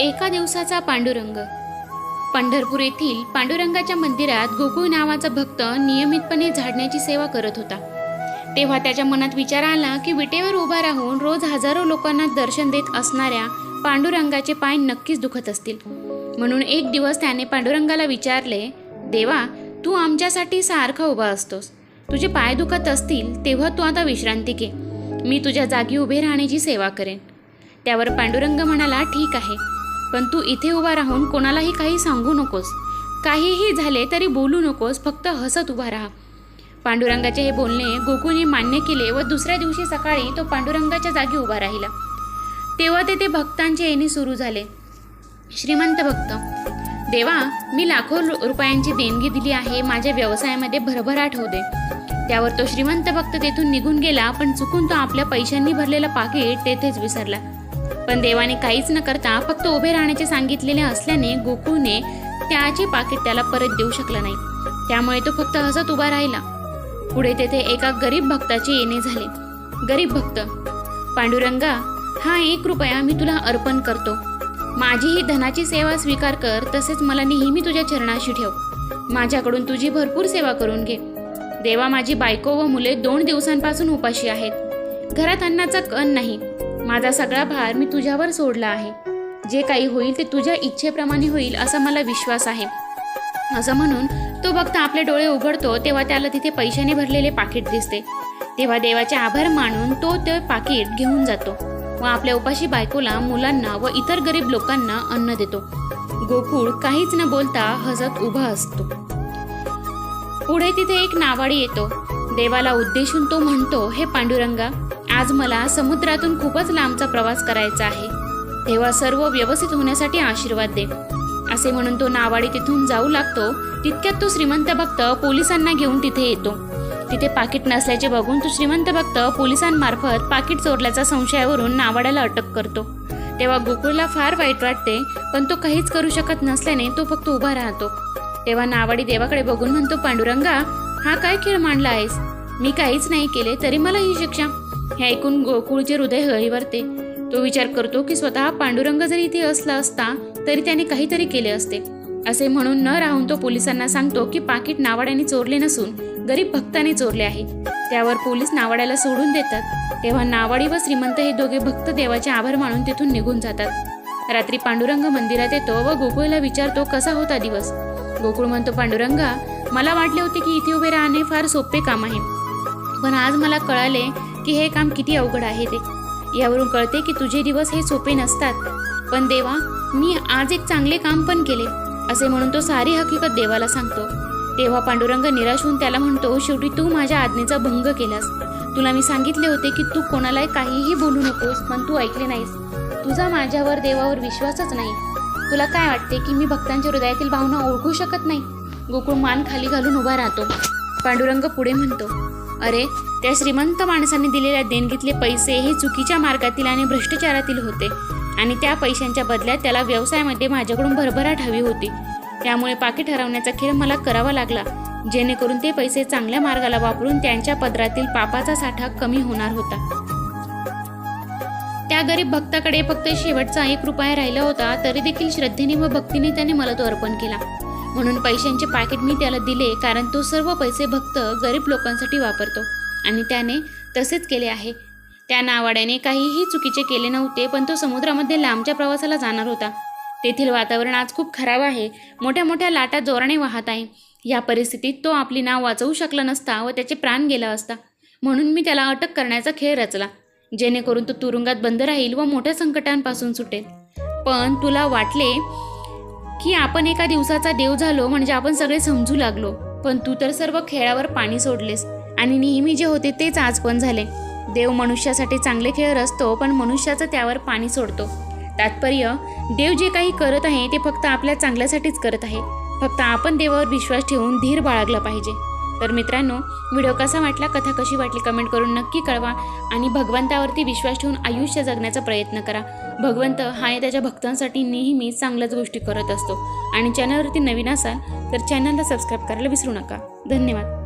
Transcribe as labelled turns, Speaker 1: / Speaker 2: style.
Speaker 1: एका दिवसाचा पांडुरंग. पंढरपूर येथील पांडुरंगाच्या मंदिरात गोकुळ नावाचा भक्त नियमितपणे झाडण्याची सेवा करत होता. तेव्हा त्याच्या मनात विचार आला की विटेवर उभा राहून रोज हजारो लोकांना दर्शन देत असणाऱ्या पांडुरंगाचे पाय नक्कीच दुखत असतील. म्हणून एक दिवस त्याने पांडुरंगाला विचारले देवा तू आमच्यासाठी सारखा उभा असतोस. तुझे पाय दुखत असतील तेव्हा तू आता विश्रांती घे. मी तुझ्या जागी उभे राहण्याची सेवा करेन. त्यावर पांडुरंग म्हणाला ठीक आहे. पण तू इथे उभा राहून कोणालाही काही सांगू नकोस. काहीही झाले तरी बोलू नकोस फक्त हसत उभा राहा. पांडुरंगाचे हे बोलणे गोकुळने मान्य केले व दुसऱ्या दिवशी सकाळी तो पांडुरंगाच्या जागी उभा राहिला. तेव्हा तेथे भक्तांचे येणे सुरू झाले. श्रीमंत भक्त देवा मी लाखो रुपयांची देणगी दिली आहे माझ्या व्यवसायामध्ये भरभराट होऊ दे. त्यावर तो श्रीमंत भक्त तेथून निघून गेला पण चुकून तो आपल्या पैशांनी भरलेलं पाकिट तेथेच विसरला. पण देवाने काहीच न करता फक्त उभे राहण्याचे सांगितलेले असल्याने गोकुळने त्याचे पाकिट त्याला परत देऊ शकला नाही. त्यामुळे तो फक्त हसत उभा राहिला. पुढे तेथे एका गरीब भक्ताचे येणे झाले. गरीब भक्त पांडुरंगा हा एक रुपया मी तुला अर्पण करतो. माझी ही धनाची सेवा स्वीकार कर तसेच मला नेहमी तुझ्या चरणाशी ठेव. माझ्याकडून तुझी भरपूर सेवा करून घे. देवा माझी बायको व मुले दोन दिवसांपासून उपाशी आहेत. घरात अन्नाचा कण नाही. माझा सगळा भार मी तुझ्यावर सोडला आहे. जे काही होईल ते तुझ्या इच्छेप्रमाणे होईल असा मला विश्वास आहे. असं म्हणून तो फक्त आपले डोळे उघडतो तेव्हा त्याला तिथे पैशाने भरलेले पाकिट दिसते. तेव्हा देवाचे आभार मानून तो ते पाकिट घेऊन जातो व आपल्या उपाशी बायकोला मुलांना व इतर गरीब लोकांना अन्न देतो. गोकुळ काहीच न बोलता हजत उभा असतो. पुढे तिथे एक नावाडी येतो. देवाला उद्देशून तो म्हणतो हे पांडुरंगा आज मला समुद्रातून खूपच लांबचा प्रवास करायचा आहे. तेव्हा सर्व व्यवस्थित होण्यासाठी आशीर्वाद दे. असे म्हणून तो नावाडी तिथून जाऊ लागतो. तितक्यात तो श्रीमंत भक्त पोलिसांना घेऊन तिथे येतो. तिथे पाकिट नसल्याचे बघून तो श्रीमंत भक्त पोलिसांमार्फत पाकिट चोरल्याचा संशयावरून नावाड्याला अटक करतो. तेव्हा गोकुळला फार वाईट वाटते पण तो काहीच करू शकत नसल्याने तो फक्त उभा राहतो. तेव्हा नावाडी देवाकडे बघून म्हणतो पांडुरंगा हा काय खेळ मांडला आहेस? मी काहीच नाही केले तरी मला ही शिक्षा. हे ऐकून गोकुळचे हृदय हळीवरते. तो विचार करतो की स्वतः पांडुरंग जरी इथे असला असता तरी त्याने काहीतरी केले असते. असे म्हणून न राहून तो पोलिसांना सांगतो की पाकिट नावाड्याने चोरले नसून गरीब भक्ताने चोरले आहे. त्यावर पोलीस नावाड्याला सोडून देतात. तेव्हा नावाडी व श्रीमंत हे दोघे भक्त देवाचे आभार मानून तेथून निघून जातात. रात्री पांडुरंग मंदिरात येतो व गोकुळला विचारतो कसा होता दिवस. गोकुळ म्हणतो पांडुरंगा मला वाटले होते की इथे उभे राहणे फार सोपे काम आहे. पण आज मला कळाले की हे काम किती अवघड आहे ते. यावरून कळते की तुझे दिवस हे सोपे नसतात. पण देवा मी आज एक चांगले काम पण केले असे म्हणून तो सारी हकीकत देवाला सांगतो. तेव्हा पांडुरंग निराश होऊन त्याला म्हणतो शेवटी तू माझ्या आज्ञेचा भंग केलास. तुला मी सांगितले होते की तू कोणालाही काहीही बोलू नकोस पण तू ऐकले नाहीस. तुझा माझ्यावर देवावर विश्वासच नाही. तुला काय वाटते की मी भक्तांच्या हृदयातील भावना ओळखू शकत नाही? गोकुळ मान खाली घालून उभा राहतो. पांडुरंग पुढे म्हणतो अरे त्या श्रीमंत माणसाने दिलेल्या देणगीतले पैसे हे चुकीच्या मार्गातील आणि भ्रष्टाचारातील होते. आणि त्या पैशांच्या बदल्यात त्याला व्यवसायामध्ये माझ्याकडून भरभराट हवी होती. त्यामुळे पाकिट हरवण्याचा खेळ मला करावा लागला जेणेकरून ते पैसे चांगल्या मार्गाला वापरून त्यांच्या पदरातील पापाचा साठा कमी होणार होता. त्या गरीब भक्ताकडे फक्त शेवटचा एक रुपया राहिला होता तरी देखील श्रद्धेने व भक्तीने त्याने मला तो अर्पण केला. म्हणून पैशांचे पाकिट मी त्याला दिले कारण तो सर्व पैसे भक्त गरीब लोकांसाठी वापरतो. आणि त्याने तसेच केले आहे. त्या नावाड्याने काहीही चुकीचे केले नव्हते पण तो समुद्रामध्ये लांबच्या प्रवासाला जाणार होता. तेथील वातावरण आज खूप खराब आहे. मोठ्या मोठ्या लाटा जोराने वाहत आहे. या परिस्थितीत तो आपली नाव वाचवू शकला नसता व त्याचे प्राण गेला असता. म्हणून मी त्याला अटक करण्याचा खेळ रचला जेणेकरून तो तुरुंगात बंद राहील व मोठ्या संकटांपासून सुटेल. पण तुला वाटले की आपण एका दिवसाचा देव झालो म्हणजे आपण सगळे समजू लागलो. पण तू तर सर्व खेळावर पाणी सोडलेस. आणि नेहमी जे होते तेच आज पण झाले. देव मनुष्यासाठी चांगले खेळ रचतो पण मनुष्याचं त्यावर पाणी सोडतो. तात्पर्य देव जे काही करत आहे ते फक्त आपल्या चांगल्यासाठीच करत आहे. फक्त आपण देवावर विश्वास ठेवून धीर बाळगला पाहिजे. तर मित्रांनो व्हिडिओ कसा वाटला कथा कशी वाटली कमेंट करून नक्की कळवा आणि भगवंतावरती विश्वास ठेवून आयुष्य जगण्याचा प्रयत्न करा. भगवंत हा या त्याच्या भक्तांसाठी नेहमी चांगल्याच गोष्टी करत असतो. आणि चॅनलवरती नवीन असाल तर चॅनलला सबस्क्राईब करायला विसरू नका. धन्यवाद.